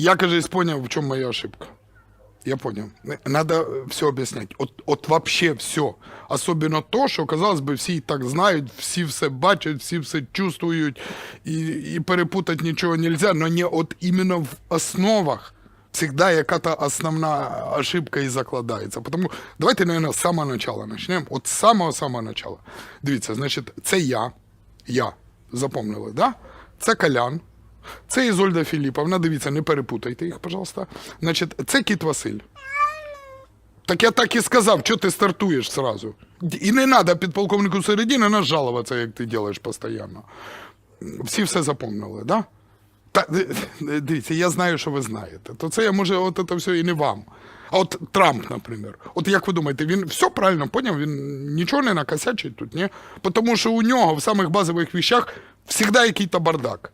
Я, кажется, понял, в чем моя ошибка. Я понял. Надо все объяснять. От, от вообще все. Особенно то, що, казалось би, всі і так знають, всі все бачать, всі все чувствують, і, і перепутати нічого нельзя, но не от іменно в основах всегда яка-то основна ошибка і закладається. Тому давайте, наверное, з самого начала почнемо. От самого-самого начала. Дивіться, значить, це я, я, запомнили, да? Це Колян, це Ізольда Філіповна, дивіться, не перепутайте їх, пожалуйста. Значить, це Кіт Василь. Так я так і сказав, що ти стартуєш сразу. І не треба підполковнику Середіна нас жалуватися, як ти робиш постійно. Всі все запомнили, да? Та, дивіться, я знаю, що ви знаєте. То це я може, от це все і не вам. А от Трамп, наприклад. От як ви думаєте, він все правильно поняв, він нічого не накосячить тут, ні? Тому що у нього в самих базових вещах завжди якийсь бардак.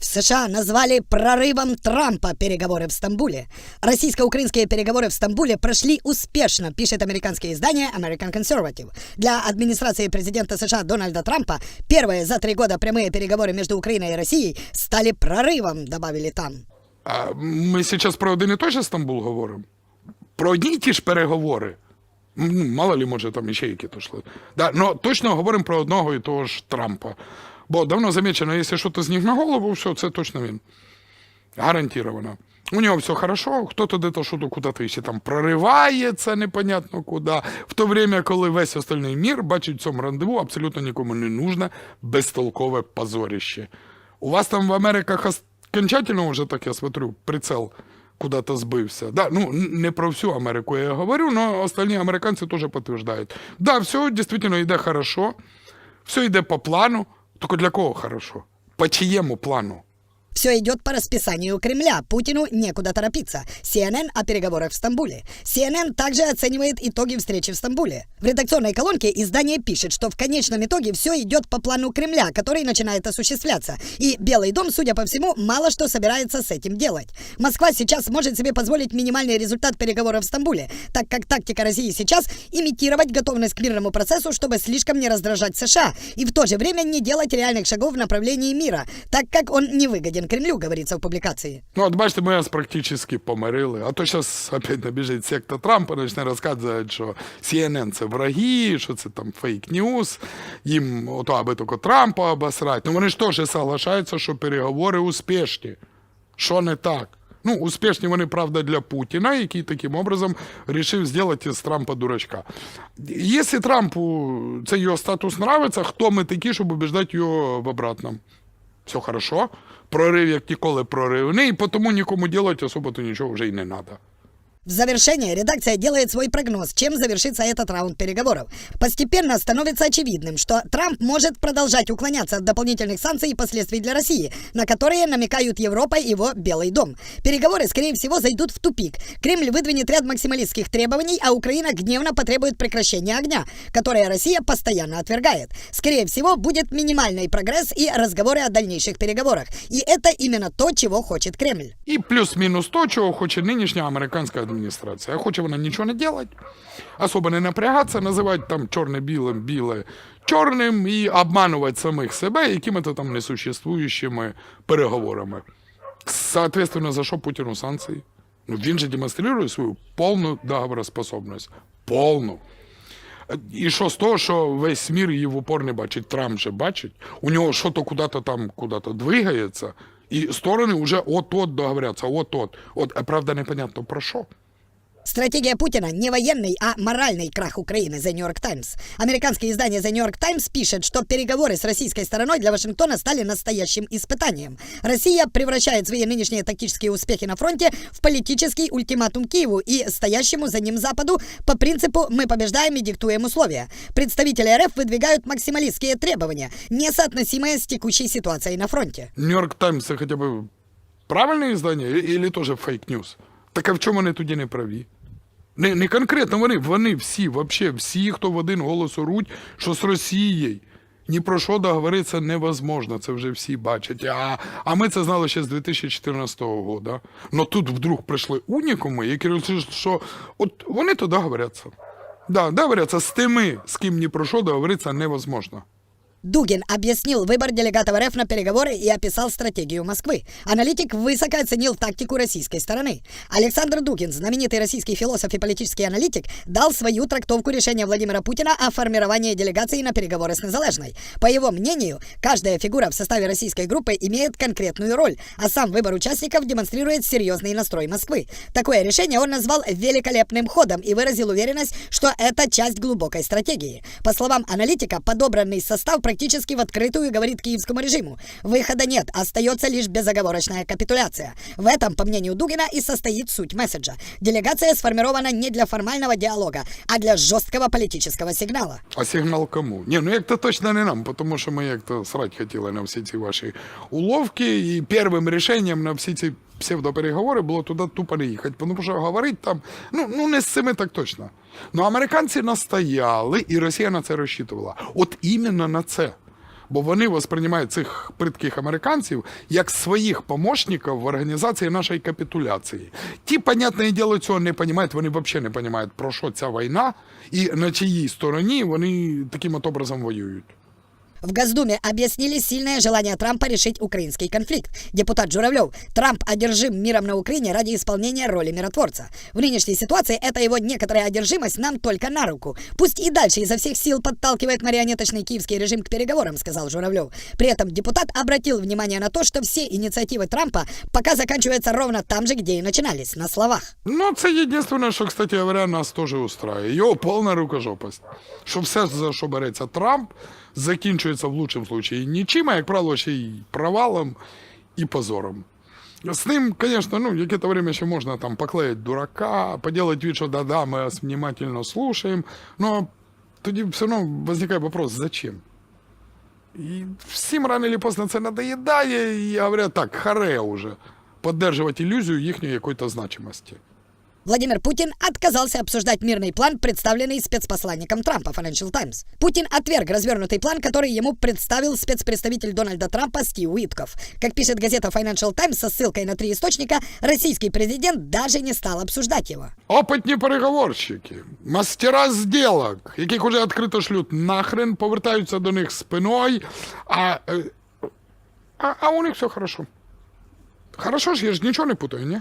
В США назвали прорывом Трампа переговоры в Стамбуле. Российско-украинские переговоры в Стамбуле прошли успешно, пишет американское издание American Conservative. Для администрации президента США Дональда Трампа первые за три года прямые переговоры между Украиной и Россией стали прорывом, добавили там. А ми зараз про один і той же Стамбул говоримо. Про одні й ті ж переговори. Ну, мало ли, може, там іще які то йшли. Да, но точно говоримо про одного і того ж Трампа. Бо давно замечено, якщо щось з них на голову, все, це точно він. Гарантировано. У нього все хорошо, хто-то де-то що-то куди-то ще там проривається непонятно куди. В то время, коли весь остальний мір бачить в цьому рандеву абсолютно нікому не нужне безтолкове позорище. У вас там в Америках окончательно вже так, я смотрю, прицел куда-то збився. Да, ну, не про всю Америку я говорю, но остальні американці теж підтверджують. Да, все дійсно йде хорошо, все йде по плану. Тільки для кого хорошо? По чьему плану? Все идет по расписанию Кремля. Путину некуда торопиться. CNN о переговорах в Стамбуле. CNN также оценивает итоги встречи в Стамбуле. В редакционной колонке издание пишет, что в конечном итоге все идет по плану Кремля, который начинает осуществляться. И Белый дом, судя по всему, мало что собирается с этим делать. Москва сейчас может себе позволить минимальный результат переговоров в Стамбуле, так как тактика России сейчас имитировать готовность к мирному процессу, чтобы слишком не раздражать США, и в то же время не делать реальных шагов в направлении мира, так как он не выгоден Кремлю, говорится в публикации. Ну, от бачите, ми вас практично помирили. А то зараз опять набіжить секта Трампа, почне розказувати, що CNN це враги, що це там фейк-ньюс, їм ото аби тільки Трампа обосрать. Ну вони ж теж соглашаються, що переговори успішні. Що не так? Ну, успішні вони, правда, для Путіна, який таким образом вирішив зробити з Трампа дурачка. Якщо Трампу цей його статус нравиться, хто ми такі, щоб убіждати його в обратному? Все хорошо. Прорив, як ніколи, проривний, і тому нікому ділати особо то нічого вже й не треба. В завершение редакция делает свой прогноз, чем завершится этот раунд переговоров. Постепенно становится очевидным, что Трамп может продолжать уклоняться от дополнительных санкций и последствий для России, на которые намекают Европа и его Белый дом. Переговоры, скорее всего, зайдут в тупик. Кремль выдвинет ряд максималистских требований, а Украина гневно потребует прекращения огня, которое Россия постоянно отвергает. Скорее всего, будет минимальный прогресс и разговоры о дальнейших переговорах. И это именно то, чего хочет Кремль. І плюс-мінус то, чого хоче нинішня адміністрація. Хоче вона нічого не робити, особо не напрягатися, називати там чорне білим, біле чорним і обманувати самих себе якими-то там несуществуючими переговорами. Соответственно, за що Путіну санкції? Ну, він же демонструє свою повну договороспособність. Повну. І що з того, що весь мір її в упор не бачить, Трамп же бачить, у нього що-то куди-то там куди-то двигається, і сторони вже от-от договоряться, от-от. От, а правда, непонятно про що. Стратегия Путина не военный, а моральный крах Украины, The New York Times. Американское издание The New York Times пишет, что переговоры с российской стороной для Вашингтона стали настоящим испытанием. Россия превращает свои нынешние тактические успехи на фронте в политический ультиматум Киеву и стоящему за ним Западу по принципу «мы побеждаем и диктуем условия». Представители РФ выдвигают максималистские требования, несоотносимые с текущей ситуацией на фронте. Нью-Йорк Таймс це хоча б правильне іздання, і- или теж фейк-ньюс? Так а в чому вони тоді не праві? Не, не конкретно вони, вони всі, вообще всі, хто в один голос оруть, що з Росією ні про що договоритися невозможно, це вже всі бачать. А, а ми це знали ще з 2014 року. Но тут вдруг прийшли унікуми, які розуміють, що от вони то договоряться. Да, договоряться з тими, з ким ні про що договоритися невозможно. Дугин объяснил выбор делегатов РФ на переговоры и описал стратегию Москвы. Аналитик высоко оценил тактику российской стороны. Александр Дугин, знаменитый российский философ и политический аналитик, дал свою трактовку решения Владимира Путина о формировании делегации на переговоры с Незалежной. По его мнению, каждая фигура в составе российской группы имеет конкретную роль, а сам выбор участников демонстрирует серьезный настрой Москвы. Такое решение он назвал великолепным ходом и выразил уверенность, что это часть глубокой стратегии. По словам аналитика, подобранный состав практически в открытую говорит киевскому режиму. Выхода нет, остается лишь безоговорочная капитуляция. В этом, по мнению Дугина, и состоит суть месседжа. Делегация сформирована не для формального диалога, а для жесткого политического сигнала. А сигнал кому? Ні, ну як то точно не нам, тому що ми як то срать хотіли на всі ці ваші уловки. І першим рішенням на всі ці псевдопереговори було туди тупо не їхати. Тому що говорить там, ну, ну не з цими так точно. Ну американці настояли, і Росія на це розчитувала. От іменно на це. Бо вони восприймають цих придких американців як своїх помощників в організації нашої капітуляції. Ті, понятне діло, цього не розуміють, вони взагалі не розуміють, про що ця війна і на чиїй стороні вони таким от образом воюють. В Госдуме объяснили сильное желание Трампа решить украинский конфликт. Депутат Журавлев, Трамп одержим миром на Украине ради исполнения роли миротворца. В нынешней ситуации эта его некоторая одержимость нам только на руку. Пусть и дальше изо всех сил подталкивает марионеточный киевский режим к переговорам, сказал Журавлев. При этом депутат обратил внимание на то, что все инициативы Трампа пока заканчиваются ровно там же, где и начинались, на словах. Ну, це єдине, що, кстати говоря, нас теж устраює. Його повна рукожопость. Що все, за що береться Трамп, закінчується в лучшому випадку нічим, а як правило, ще й провалом і позором. З ним, звісно, ну, яке-то время ще можна там поклеїти дурака, поділати вид, що да-да, ми вас внимательно слушаємо, но тоді все одно виникає вопрос, зачем? І всім рано чи поздно це надоїдає, і говорять, так, харе уже, поддерживать иллюзию їхньої значимості. Владимир Путин отказался обсуждать мирный план, представленный спецпосланником Трампа Financial Times. Путин отверг развернутый план, который ему представил спецпредставитель Дональда Трампа Стив Уитков. Как пишет газета Financial Times со ссылкой на три источника, российский президент даже не стал обсуждать его. Опитні переговорщики, мастера сделок, яких уже відкрито шлють нахрен, повертаються до них спиною, а, е, а, а у них все хорошо. Хорошо ж, я ж нічого не путаю, ні?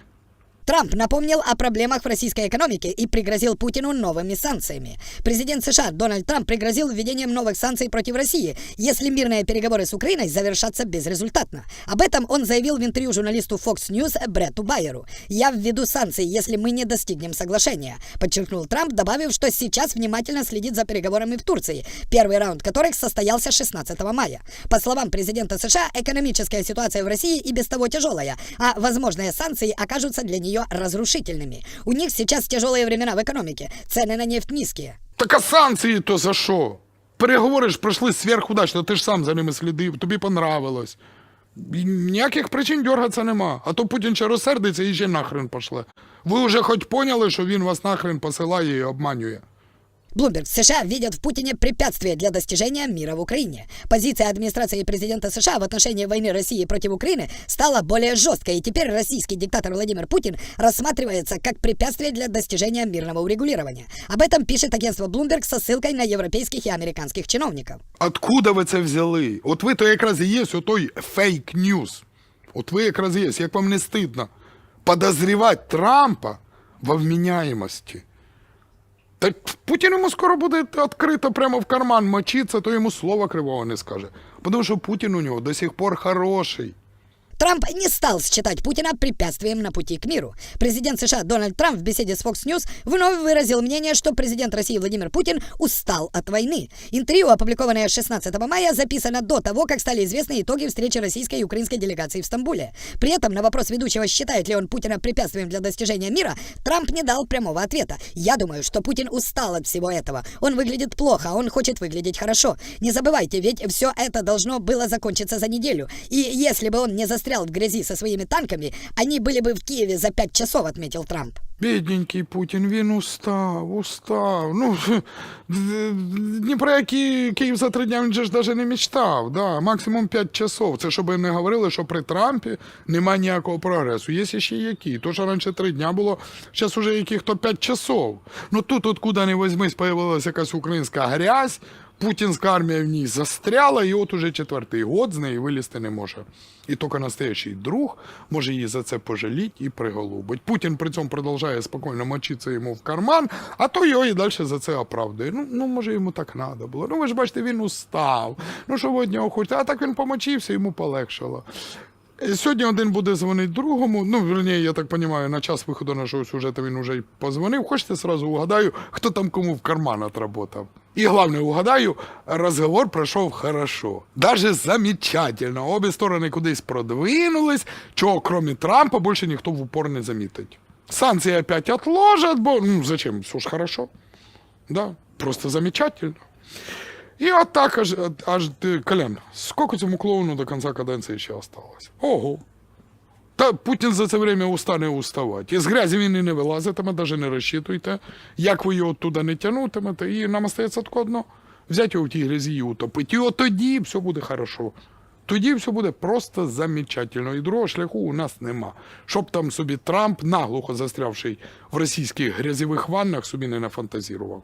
Трамп напомнил о проблемах в российской экономике и пригрозил Путину новыми санкциями. Президент США Дональд Трамп пригрозил введением новых санкций против России, если мирные переговоры с Украиной завершатся безрезультатно. Об этом он заявил в интервью журналисту Fox News Бретту Байеру. «Я введу санкции, если мы не достигнем соглашения», подчеркнул Трамп, добавив, что сейчас внимательно следит за переговорами в Турции, первый раунд которых состоялся 16 мая. По словам президента США, экономическая ситуация в России и без того тяжелая, а возможные санкции окажутся для нее разрушительными. У них сейчас тяжелые времена в экономике, цены на нефть низкие. Так а санкції то за що? Переговори ж пройшли сверхудачно, ти ж сам за ними слідив, тобі понравилось. І Ніяких причин дергатися нема. А то Путін ще розсердиться і ще нахрен пошле. Ви вже хоч поняли, що він вас нахрен посилає і обманює. Блумберг, США видят в Путине препятствие для достижения мира в Украине. Позиция администрации президента США в отношении войны России против Украины стала более жесткой, и теперь российский диктатор Владимир Путин рассматривается как препятствие для достижения мирного урегулирования. Об этом пишет агентство Bloomberg со ссылкой на европейских и американских чиновников. Откуда ви це взяли? От ви то якраз і є отой фейк ньюс. От ви якраз є, як вам не стидно подозрівати Трампа во вміняємості. Так Путін йому скоро буде відкрито прямо в карман мочиться, то йому слова кривого не скаже. Тому що Путін у нього до сих пор хороший. Трамп не стал считать Путина препятствием на пути к миру. Президент США Дональд Трамп в беседе с Fox News вновь выразил мнение, что президент России Владимир Путин устал от войны. Интервью, опубликованное 16 мая, записано до того, как стали известны итоги встречи российской и украинской делегации в Стамбуле. При этом на вопрос ведущего, считает ли он Путина препятствием для достижения мира, Трамп не дал прямого ответа. Я думаю, что Путин устал от всего этого. Он выглядит плохо, а он хочет выглядеть хорошо. Не забывайте, ведь все это должно было закончиться за неделю. И если бы он не застрял в грязи со своими танками, они были бы в Киеве за пять часов, отметил Трамп. Бідненький Путін, він устав, устав. Ну, ні про які Київ за три дня він же ж навіть не мечтав. Да, максимум 5 часов. Це щоб не говорили, що при Трампі немає ніякого прогресу. Є ще які. То, що раніше три дня було, зараз уже яких то 5 часов. Ну тут, откуда не возьмись, появилася якась українська грязь, Путінська армія в ній застряла, і от уже четвертий год з неї вилізти не може. І тільки настоящий друг може її за це пожаліти і приголубить. Путін при цьому продовжує спокійно мочитися йому в карман, а то його і далі за це оправдує. Ну, ну може йому так треба було. Ну ви ж бачите, він устав. Ну що ви від нього хочете? А так він помочився, йому полегшало. Сьогодні один буде дзвонити другому. Ну, верні, я так розумію, на час виходу нашого сюжету він уже й позвонив. Хочете сразу угадаю, хто там кому в карман отработав. І головне, угадаю, розговор пройшов хорошо. Даже замечательно. Обі сторони кудись продвинулись, чого кроме Трампа більше ніхто в упор не замітить. Санкції опять отложат, бо ну зачем? Все ж хорошо. Да, просто замечательно. І от так аж, аж Колян, скільки цьому клоуну до кінця каденції ще осталось? Ого. Та Путін за це время устане уставати. Із грязі він і не вилазитиме, навіть не розчитуйте, як ви його туди не тягнутимете, і нам остається тільки одно. Взяти його в тій грязі і утопити. І от тоді все буде хорошо. Тоді все буде просто замечательно. І другого шляху у нас нема. Щоб там собі Трамп, наглухо застрявший в російських грязьових ваннах, собі не нафантазірував.